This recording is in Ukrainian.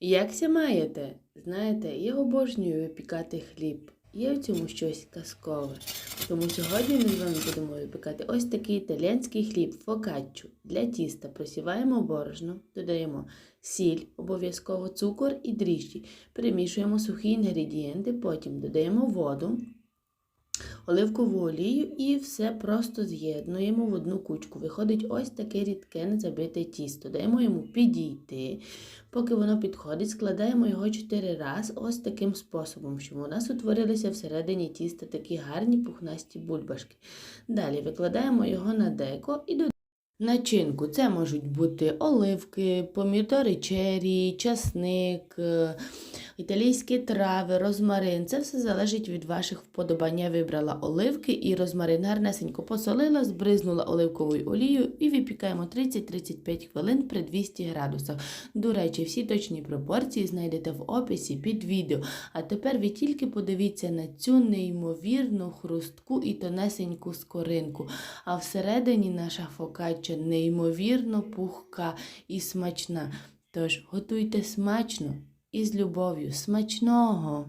Якся маєте? Знаєте, я обожнюю випікати хліб. Є в цьому щось казкове. Тому сьогодні ми з вами будемо випікати ось такий італіянський хліб фокаччу. Для тіста просіваємо борошно, додаємо сіль, обов'язково цукор і дріжджі. Перемішуємо сухі інгредієнти, потім додаємо воду, оливкову олію і все просто з'єднуємо в одну кучку. Виходить ось таке рідке незабите тісто. Даємо йому підійти. Поки воно підходить, складаємо його 4 рази ось таким способом, щоб у нас утворилися всередині тіста такі гарні пухнасті бульбашки. Далі викладаємо його на деко і додаємо начинку. Це можуть бути оливки, помідори чері, часник, італійські трави, розмарин. Це все залежить від ваших вподобань. Я вибрала оливки і розмарин. Гарнесенько посолила, збризнула оливковою олією і випікаємо 30-35 хвилин при 200 градусах. До речі, всі точні пропорції знайдете в описі під відео. А тепер ви тільки подивіться на цю неймовірну хрустку і тонесеньку скоринку. А всередині наша фокачча неймовірно пухка і смачна. Тож готуйте смачно і з любов'ю. Смачного!